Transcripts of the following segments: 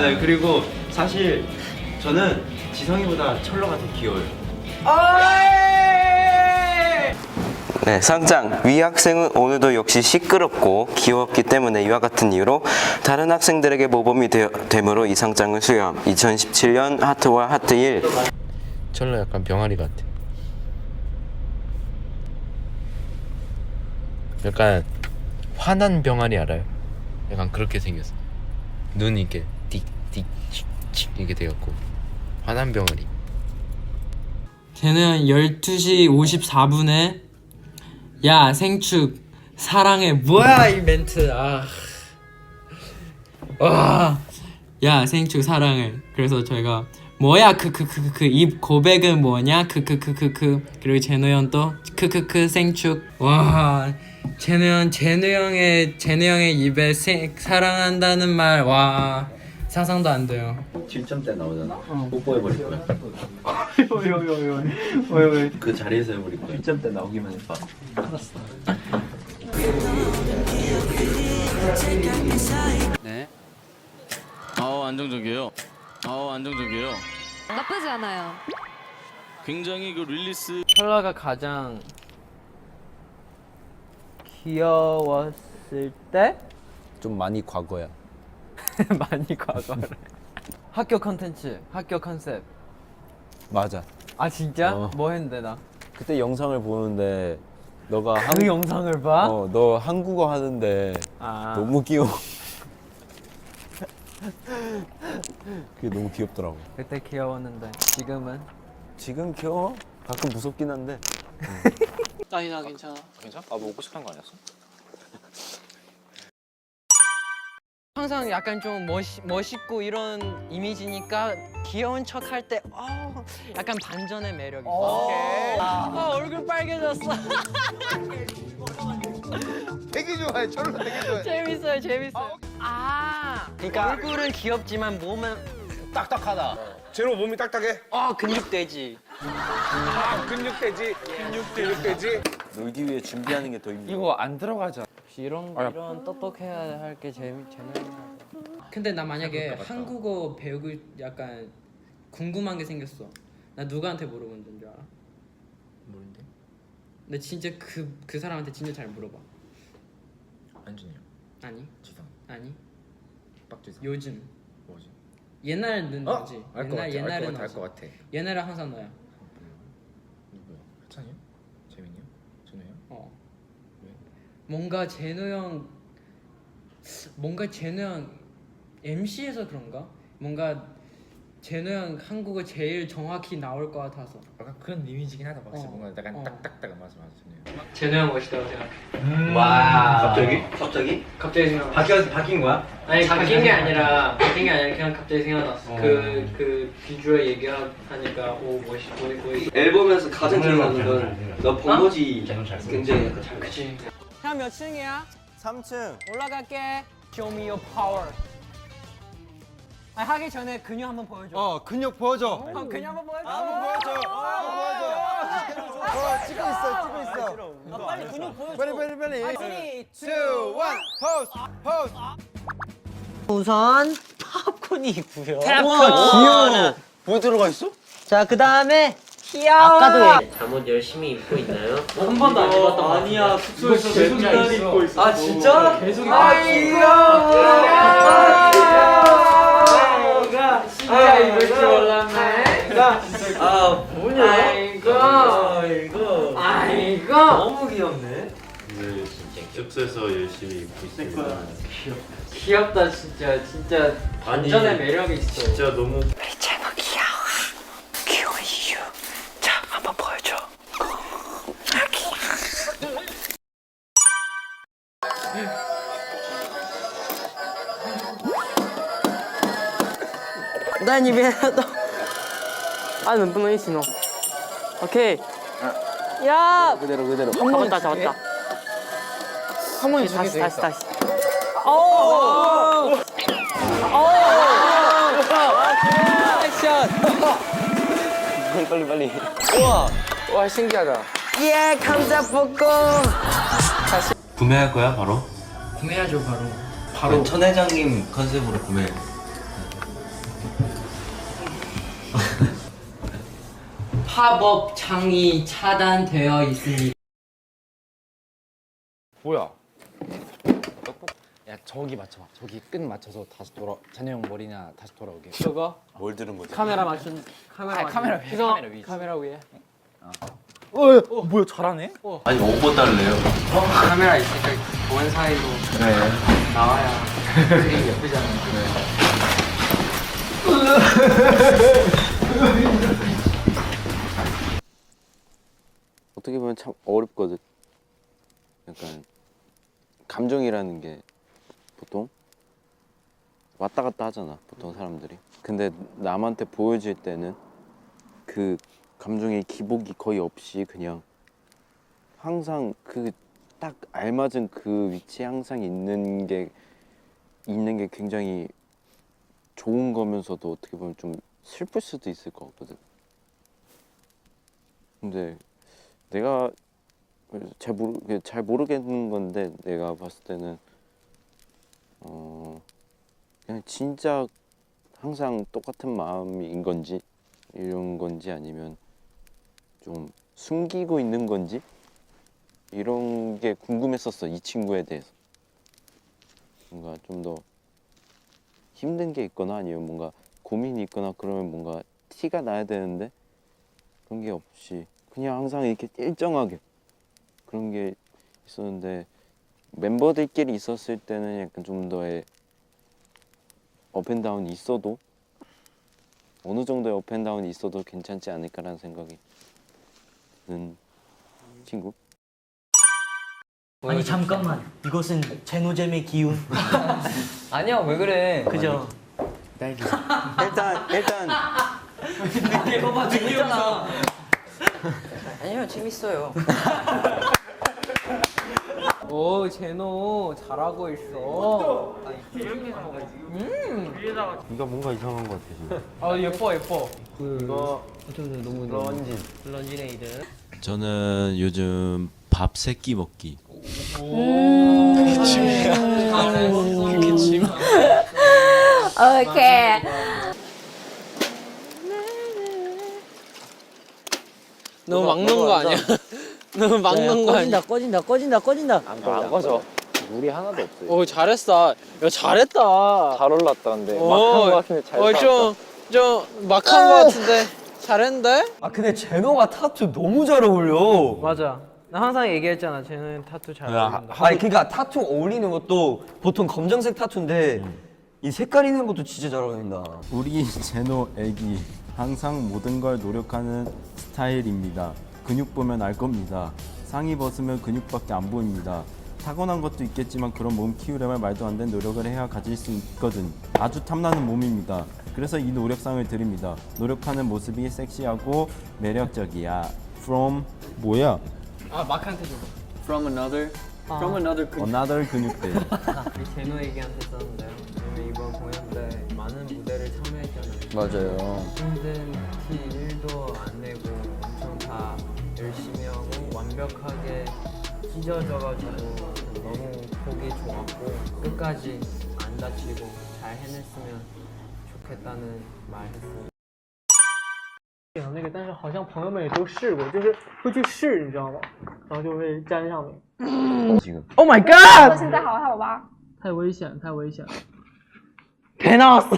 네, 그리고 사실 저는 지성이보다 철러가 더 귀여워요. 네, 상장. 위 학생은 오늘도 역시 시끄럽고 귀엽기 때문에 이와 같은 이유로 다른 학생들에게 모범이 되, 되므로 이 상장을 수여함. 2017년 하트와 하트 1. 철로 약간 병아리 같아. 약간 화난 병아리 알아요? 약간 그렇게 생겼어. 눈이 이렇게 띡띡 이렇게 돼갖고. 화난 병아리. 걔는 12시 54분에 야 생축 사랑해. 뭐야 이 멘트. 아. 와. 야 생축 사랑해. 그래서 저희가 뭐야 크크크크 이 고백은 뭐냐? 크크크크크 그리고 제노 형또 크크크 생축. 와. 제노 형 제노 형의 제노 형의 입에 생, 사랑한다는 말. 와 상상도 안 돼요 7점 때 나오잖아. 뽀뽀해버릴 거야. 그 자리에서 해버릴 거야. 7점 때 나오기만 해봐. 네. 아우 안정적이에요. 아우 안정적이에요. 나쁘지 않아요. 굉장히 그 릴리스 철라가 가장 귀여웠을 때 좀 많이 과거야. 많이 과거를 학교 컨텐츠 학교 컨셉 맞아. 아 진짜 어. 뭐 했는데 나그 그때 영상을 보는데 너가 한, 영상을 봐? 어, 너 한국어 하는데 아 너무 귀여워. 그게 너무 귀엽더라고. 그때 귀여웠는데 지금은 지금 귀여워? 가끔 무섭긴 한데. 아니 나 괜찮아 괜찮아? 아, 뭐 먹고 싶은 거 아니었어? 항상 약간 좀 멋있, 멋있고 이런 이미지니까 귀여운 척 할 때 어, 약간 반전의 매력이 있어 아, 얼굴 빨개졌어 되게 좋아해. 철로 되게 좋아해. 재밌어요 재밌어요 아 그러니까 얼굴은 귀엽지만 몸은 딱딱하다. 제로 몸이 딱딱해. 어 근육돼지 아, 근육돼지. 근육 근육돼지. 놀기 위해 준비하는 게 더 힘들어. 이거 안 들어가잖아. 혹시 이런 이런 똑똑해야 할 게 재미 재미있는 근데 나 만약에 한국어 배우고 약간 궁금한 게 생겼어. 나 누구한테 물어본 줄 알아? 모른데? 근데 진짜 그 그 사람한테 진짜 잘 물어봐. 안준이 형, 아니 지성, 아니 박주성. 요즘 뭐지? 옛날은 너지. 알것 옛날 같아. 옛날은 알것 너지. 알것 같아. 옛날은 항상 너야. 하찬이 형? 재민이 형? 준호 형? 어. 왜? 뭔가 제노 형 뭔가 제노 형 MC에서 그런가? 뭔가 제노 형 한국어 제일 정확히 나올 것 같아서. 약간 그런 이미지긴 하다. 확실히 어. 뭔가 약간 어. 딱딱딱 맞아 맞아. 제노 형 멋있다고 생각해. 와. 갑자기? 갑자기? 갑자기 생각. 바뀌어 바뀐 거야? 아니 바뀐 게 아니라 바뀐 게 아니라 그냥 갑자기 생각났어. 어. 그 그 비주얼 얘기하니까 오 멋있 멋있 멋있. 앨범에서 가장 기억나는 건너 번거지 굉장히 약간 잘 그치. 형 몇 층이야? 3층. 올라갈게. Show me your power. 아 하기 전에 근육 한번 보여줘. 어, 근육 보여줘. 형 근육 한번 보여줘. 한번 보여줘. 한번 보여줘. 어, 찍고 있어. 찍고 있어. 빨리 근육 보여줘. 빨리 빨리 빨리. 아, 3, 2, 2 1 포즈. 포즈. 우선 팝콘이고요. 귀여워. 뭐 들어가 있어? 자, 그 다음에 아까도 얘기... 잠옷 열심히 입고 있나요? 한 번도 안 입었던 거 아니야. 숙소에서 계속 기다리 입고 있어. 아 진짜? 계속 입고 있어. 아 진짜 입을 줄 몰랐네. 아 뭐냐? 아이고. 아이고. 아이고. 너무 귀엽네. 숙소에서 열심히 입고 있습니다. 귀엽다 진짜 진짜 반전의 매력이 있어. 진짜 너무 난 입에 또 아, 는不能一起弄 오케이. 야! 그대로 그대로. 잡았다, 잡았다. 한 번에 다시, 다시, 다시. 오! 오! 액션! 빨리 빨리 빨리. 와, 신기하다. 예, 감자 볶음. 구매할 거야, 바로? 구매하죠 바로. 바로 천 회장님 컨셉으로 구매. 팝업 창이 차단되어 있습니다. 뭐야? 야 저기 맞춰봐. 저기 끈 맞춰서 다시 돌아. 잔여 형 머리나 다시 돌아오게. 저거 뭘 들은 거지? 카메라 맞춘 카메라 아, 카메라 위에. 카메라 위에. 카메라 위에 어, 뭐야 잘하네? 아니 오버 달래요. 카메라 있으니까 원 사이로 나와야 그림 예쁘잖아요. 어떻게 보면 참 어렵거든. 약간 감정이라는 게 보통 왔다 갔다 하잖아. 보통 사람들이. 근데 남한테 보여질 때는 그 감정의 기복이 거의 없이 그냥 항상 그 딱 알맞은 그 위치에 항상 있는 게 있는 게 굉장히 좋은 거면서도 어떻게 보면 좀 슬플 수도 있을 것 같거든. 근데 내가 잘 모르 잘 모르겠는 건데 내가 봤을 때는 어 그냥 진짜 항상 똑같은 마음인 건지 이런 건지 아니면 좀 숨기고 있는 건지 이런 게 궁금했었어 이 친구에 대해서. 뭔가 좀 더 힘든 게 있거나 아니면 뭔가 고민이 있거나 그러면 뭔가 티가 나야 되는데 그런 게 없이 그냥 항상 이렇게 일정하게 그런 게 있었는데 멤버들끼리 있었을 때는 약간 좀 더의 업앤다운이 있어도 어느 정도의 업앤다운이 있어도 괜찮지 않을까라는 생각이 드는 친구. 아니 잠깐만. 이것은 제노잼의 기운? 아니야 왜 그래? 그죠? 일단 일단. 아 니요 재밌어요. 오 제노 잘하고 있어. 이거 뭔가 이상한 것 같아 지금. 아 예뻐 예뻐. 이거 런진. 런지네이드. 저는 요즘 밥 세 끼 먹기. 오케이. 너무 막는 거 아니야? 너무 막는 거 아니야? 꺼진다 꺼진다 꺼진다 안 꺼져. 물이 하나도 없어. 오 잘했어. 야 잘했다. 잘 올랐다 근데. 오, 막한 거 같은데 잘 어, 좀, 좀 막한 거 같은데. 잘했는데? 아 근데 제노가 타투 너무 잘 어울려. 맞아. 나 항상 얘기했잖아. 쟤는 타투 잘 어울린다. 아니 그니까 타투 어울리는 것도 보통 검정색 타투인데 이 색깔 있는 것도 진짜 잘 어울린다. 우리 제노 애기 항상 모든 걸 노력하는 스타일입니다. 근육 보면 알 겁니다. 상의 벗으면 근육밖에 안 보입니다. 타고난 것도 있겠지만 그런 몸 키우려면 말도 안 되는 노력을 해야 가질 수 있거든. 아주 탐나는 몸입니다. 그래서 이 노력상을 드립니다. 노력하는 모습이 섹시하고 매력적이야. From 뭐야? 아 마크한테 줘 From another. From another Another 근육대. 제노 얘기한테 썼는데요. 이번 공연 때 맞아요. 힘든 티 1도 안 내고 엄청 다 열심히 하고 완벽하게 찢어져가지고 너무 보기 좋았고 끝까지 안 다치고 잘 해냈으면 좋겠다는 말 했어요. 那个，但是好像朋友们也都试过，就是会去试，你知道吗？然后就会粘上面。 지금 Oh my god！现在好还好吧？太危险，太危险了。 개 나왔어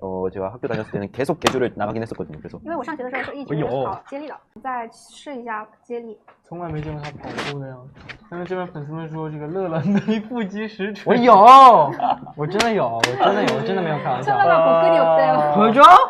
어 제가 학교 다녔을 때는 계속 개조를 나가긴 했었거든요. 그래서 因为我上学的时候是一直跑接力的，再试一下接力。从来没见过他跑步的样子。但是这边粉丝们说这个乐乐内腹肌实锤。我有我真的有我真的有我真的没有开玩笑真的吗？我跟你有对哦。 보여줘?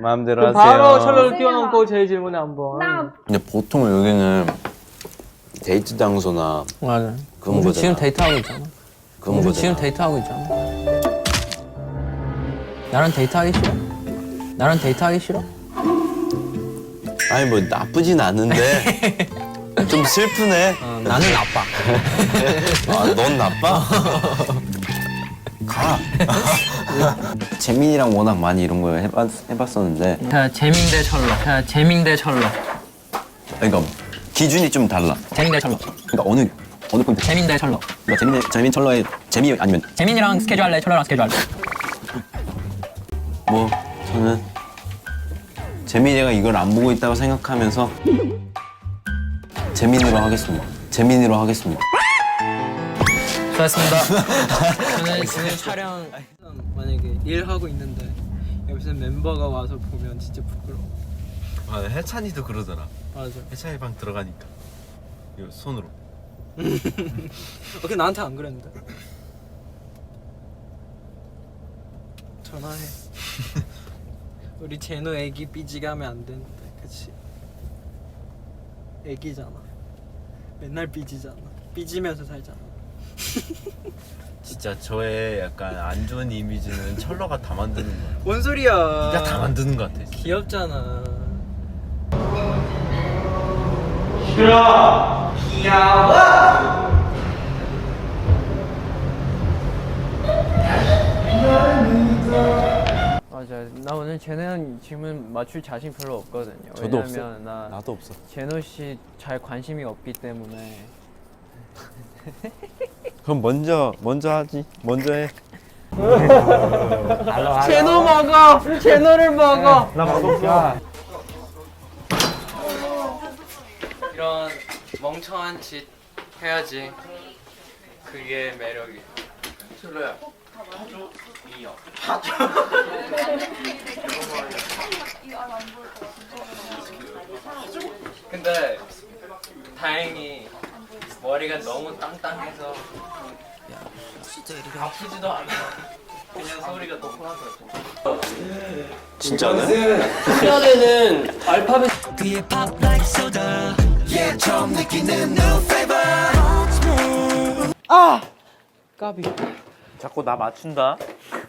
마음대로 바로 하세요. 철로를 뛰어넘고 제 질문에 한번. 那 근데 보통 여기는 데이트 장소나 맞아. 그런 우리 거잖아. 지금 데이트하고 있잖아. 그런 우리 거잖아. 지금 데이트하고 있잖아. 나랑 데이트하기 싫어? 나랑 데이트하기 싫어? 아니 뭐 나쁘진 않은데 좀 슬프네. 어, 나는 아빠. 아, 넌 나빠? 가. 재민이랑 워낙 많이 이런 거 해봤, 해봤었는데, 자 재민 대 철러. 자 재민 대 철러. 그러니까 기준이 좀 달라. 재민 대 철러. 그러니까 어느 어느 콘텐츠? 재민 대 철러. 그러니까 재민 재민 철러의 재미 아니면 재민이랑 스케줄 할래? 철러랑 스케줄 할래? 뭐 저는 재민이가 이걸 안 보고 있다고 생각하면서 재민으로 하겠습니다. 재민으로 하겠습니다. 수고하셨습니다. 저는 지금 촬영 만약에 일하고 있는데 옆에서 멤버가 와서 보면 진짜 부끄러워. 아, 해찬이도 그러더라. 맞아. 해찬이 방 들어가니까 이거 손으로. 어떻게 나한테 안 그랬는데? 전화해. 우리 제노 애기 삐지게 하면 안 되는데, 그치? 애기잖아. 맨날 삐지잖아. 삐지면서 살잖아. 진짜 저의 약간 안 좋은 이미지는 철러가 다 만드는 거야. 뭔 소리야? 진짜 다 만드는 것 같아. 귀엽잖아. 맞아. 나 오늘 제노 형 질문 맞출 자신 별로 없거든요. 저도 왜냐면 없어. 나 나도 없어. 제노 씨 잘 관심이 없기 때문에 그럼 먼저 먼저 하지. 먼저 해. 제노 먹어. 제노를 먹어. 나 먹을게. 이런 멍청한 짓 해야지. 그게 매력이. 철로야. 근데 다행히 머리가 너무 땅땅해서 아프지도 않아. 그냥 소리가 더 커서. 진짜네? 시간에는 알파벳 아! 까비 자꾸 나 맞춘다.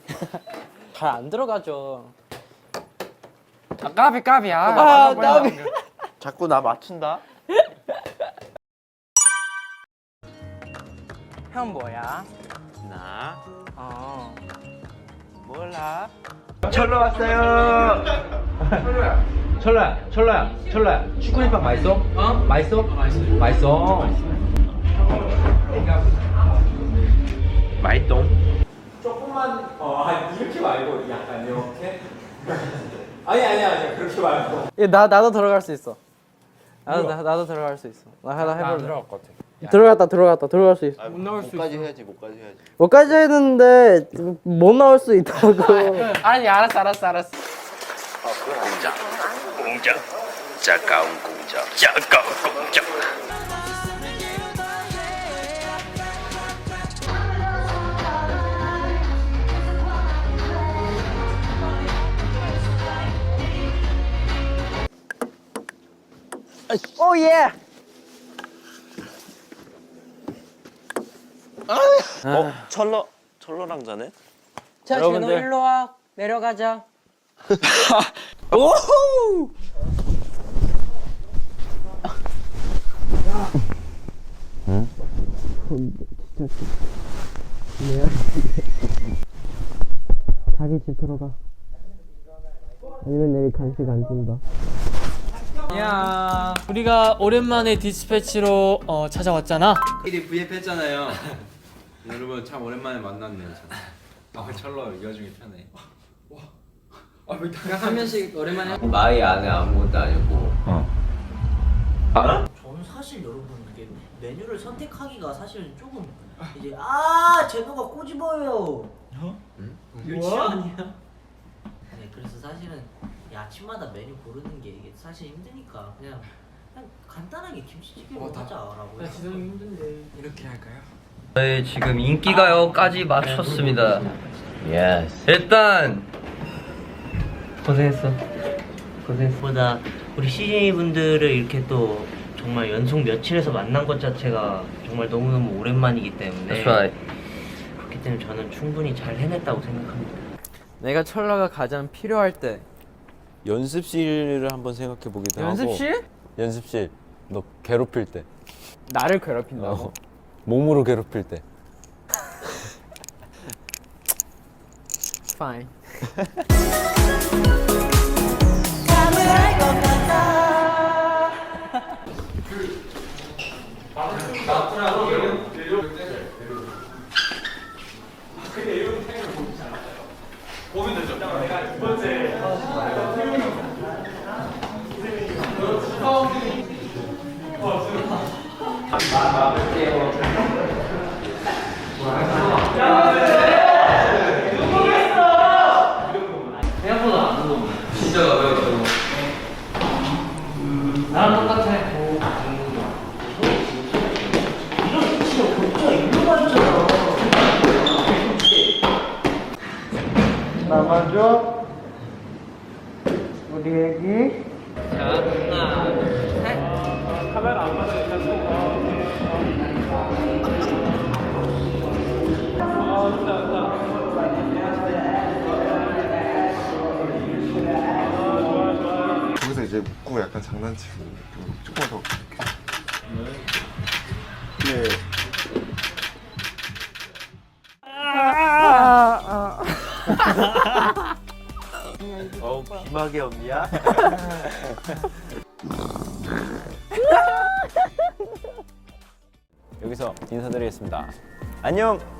잘 안 들어가죠 아 까비 까비야. 아 까비 자꾸 나 맞춘다. 형 뭐야? 나 어 몰라. 철러 왔어요. 철러야, 철러야, 철러야. 슈크림빵 맛있어? 어? 맛있어? 맛있어 맛있어. 맛있동. 나 나도 들어갈 수 있어. 나도 나, 나도 들어갈 수 있어. 나 하나 해볼래. 들어갈 것 같아. 들어갔다 들어갔다 들어갈 수 있어. 못 나올 수 있어 뭐까지 해야지. 뭐까지 해야지. 뭐까지 했는데 못 나올 수 있다고. 아니 알았어 알았어 알았어 오 예. 어? 철러 철러랑 자네? 자 여러분들. 제노 일로 와 내려가자 자기 집 들어가. 아니면 내일 간식 안 준다. 야 우리가 오랜만에 디스패치로 어, 찾아왔잖아 끼리 V앱 했잖아요. 여러분 참 오랜만에 만났네요. 아 철러 이 와중에 편해. 한 명씩 오랜만에 마이 안에 아무것도 아니고. 저는 사실 여러분 이게 메뉴를 선택하기가 사실은 조금 이제 아 제노가 꼬집어요. 유치원이야? 네 그래서 사실은 이 아침마다 메뉴 고르는 게 이게 사실 힘드니까 그냥 그냥 간단하게 김치찌개로 하자라고. 해서 이렇게 할까요? 저희 지금 인기가요까지 맞췄습니다. 일단 고생했어. 고생했어. 보다 우리 CJ 분들을 이렇게 또 정말 연속 며칠에서 만난 것 자체가 정말 너무너무 오랜만이기 때문에 right. 그렇기 때문에 저는 충분히 잘 해냈다고 생각합니다. 내가 철러가 가장 필요할 때 연습실을 한번 생각해 보기도 하고 연습실? 연습실. 너 괴롭힐 때. 나를 괴롭힌다고? 어. 몸으로 괴롭힐 때. Fine. 남 아줘. 이제 묶고 약간 장난치고 좀 조금 더 네. 어 비막이 없냐? 여기서 인사드리겠습니다. 안녕.